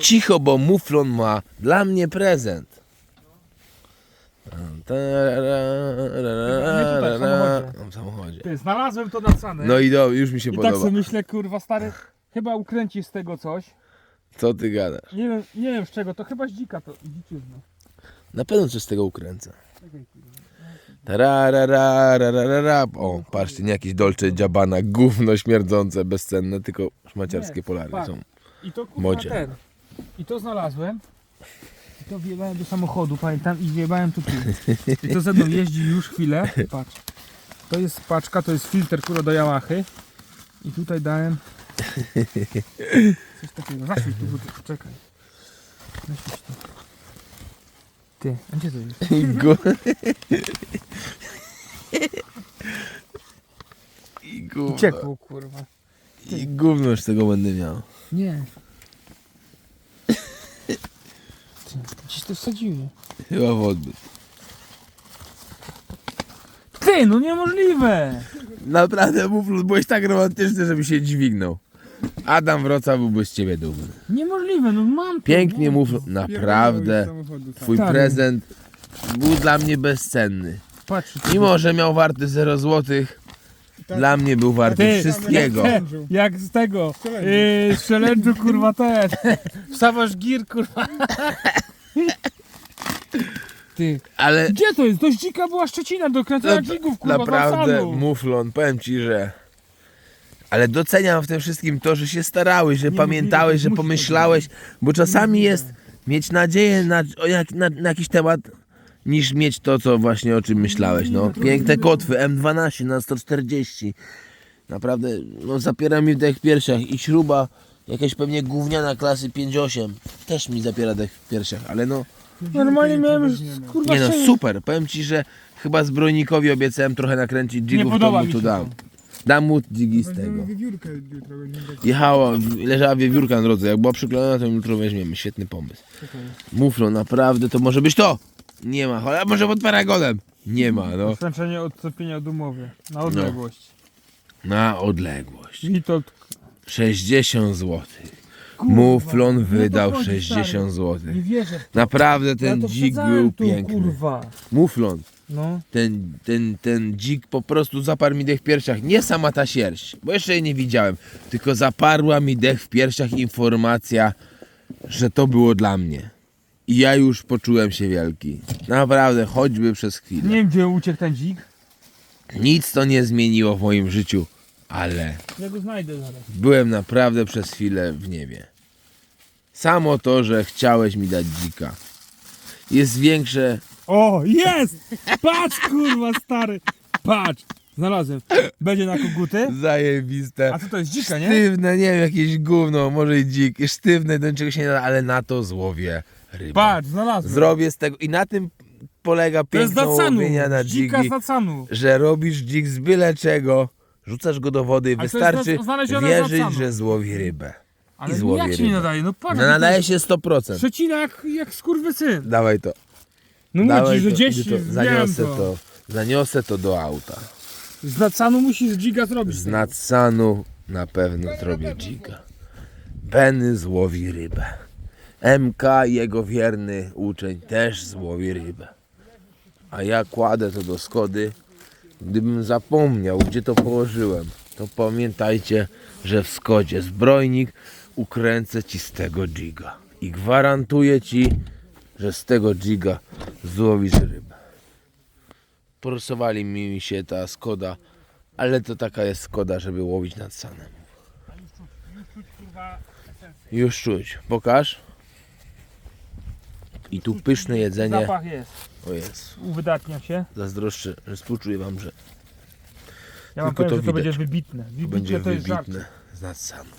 Cicho, bo muflon ma dla mnie prezent. W samochodzie. Ty, znalazłem to na cenę. No i do, już mi się I tak podoba. sobie myślę, kurwa, stary, chyba ukręci z tego coś. Co ty gadasz? Nie wiem, nie wiem z czego, to chyba z dzika to, dziczyzna. Na pewno coś z tego ukręcę. Czekaj, kurwa. Tarararararara. O, patrzcie, nie jakieś Dolce Gabbana, gówno śmierdzące, bezcenne, tylko szmaciarskie polary są. I to kurwa Modzie. ten. I to znalazłem. I to wjebałem do samochodu, pamiętam, i wjebałem tu tu. I to ze mną jeździ już chwilę. Patrz. To jest paczka, to jest filtr kurwa do Yamahy. I tutaj dałem coś takiego. Zaświeć tu, buty, czekaj. Zaświeć tu. Ty, a gdzie to jest? I gu- I gówno. Uciekło kurwa. I gówno z tego będę miał. Nie. Ty, Gdzieś to wsadziłem. Chyba w odbyt. Ty, no niemożliwe! Naprawdę, mów, byłeś tak romantyczny, żeby się dźwignął. Adam Wroca byłby z ciebie dumny. Niemożliwe, no mam to, Pięknie mów, to. naprawdę. Twój Stary. prezent był dla mnie bezcenny. Patrz, Mimo, że miał warty 0 złotych, dla mnie był warty Ty, wszystkiego. Jak, jak z tego, yy, z challenge'u kurwa ten, wstawasz gir kurwa. Ty, Ale gdzie to jest? Dość dzika była Szczecina, do kręcenia dzigów kurwa naprawdę, Naprawdę, muflon, powiem ci, że... Ale doceniam w tym wszystkim to, że się starałeś, że Nie, pamiętałeś, musi- że musi pomyślałeś, bo czasami jest mieć nadzieję na, o jak, na, na jakiś temat, niż mieć to, co właśnie o czym myślałeś. No. Piękne kotwy, M12 na 140. Naprawdę, no zapiera mi dech w piersiach i śruba, jakaś pewnie gówniana klasy 5.8 też mi zapiera dech w piersiach, ale no, Normalnie miałem już kurwa nie no, sześć- super. Powiem ci, że chyba zbrojnikowi obiecałem trochę nakręcić jigów, to podoba mu mi tu się dam. Dam mu dźwigi z tego. Wiewiórkę jutro będziemy brać. Jechała, leżała wiewiórka na drodze. Jak była przyklejona, to jutro weźmiemy. Świetny pomysł. Muflo, naprawdę, to może być to. Nie ma, ale może pod paragonem. Nie ma, no. Zwęczenie odcepienia od umowy, na odległość. Na odległość. I to 60 zł. kurwa, Muflon no wydał chodzi, 60 stary. zł. Nie wierzę. Naprawdę ten to dzik wsadzałem był tu, piękny. kurwa. Muflon, No. ten, ten, ten dzik po prostu zaparł mi dech w piersiach. Nie sama ta sierść, bo jeszcze jej nie widziałem, tylko zaparła mi dech w piersiach informacja, że to było dla mnie. I ja już poczułem się wielki. Naprawdę, choćby przez chwilę. Nie wiem gdzie uciekł ten dzik. Nic to nie zmieniło w moim życiu, ale Ja go znajdę zaraz. byłem naprawdę przez chwilę w niebie. Samo to, że chciałeś mi dać dzika, jest większe O, jest! Patrz kurwa stary! Patrz! Znalazłem. Będzie na koguty. zajebiste. A co to jest dzika, nie? Sztywne, nie wiem, jakieś gówno, może i dzik, sztywne, do niczego się nie da, ale na to złowię rybę. Patrz, znalazłem. Zrobię z tego i na tym polega to jest piękno łowienia na Dzika canu. że robisz dzik z byle czego, rzucasz go do wody i Ale to jest wystarczy znalezione wierzyć, że złowi rybę. Ale złowię jak się nie rybę. nadaje? No patrz. No nadaje się 100%. Szczecina jak, jak skurwysyn. Dawaj to. No Dawaj mówisz, że to, gdzieś to, zaniosę to. to. Zaniosę to do auta. Z Nacanu musisz dziga zrobić. Z Natsanu na pewno zrobię dzika. Benny złowi rybę. MK jego wierny uczeń też złowi rybę. A ja kładę to do Skody. Gdybym zapomniał, gdzie to położyłem, to pamiętajcie, że w Skodzie zbrojnik ukręcę ci z tego jiga. I gwarantuję ci, że z tego jiga złowisz rybę. Porysowali mi się ta Skoda, ale to taka jest Skoda, żeby łowić nad sanem. Już czuć. Pokaż. I tu pyszne jedzenie. Zapach jest. O jest. Uwydatnia się. Zazdroszczę, że współczuję wam, że Ja wam Tylko powiem, to że to widać. będzie wybitne. to Wybitne będzie to jest żart. wybitne z sanu.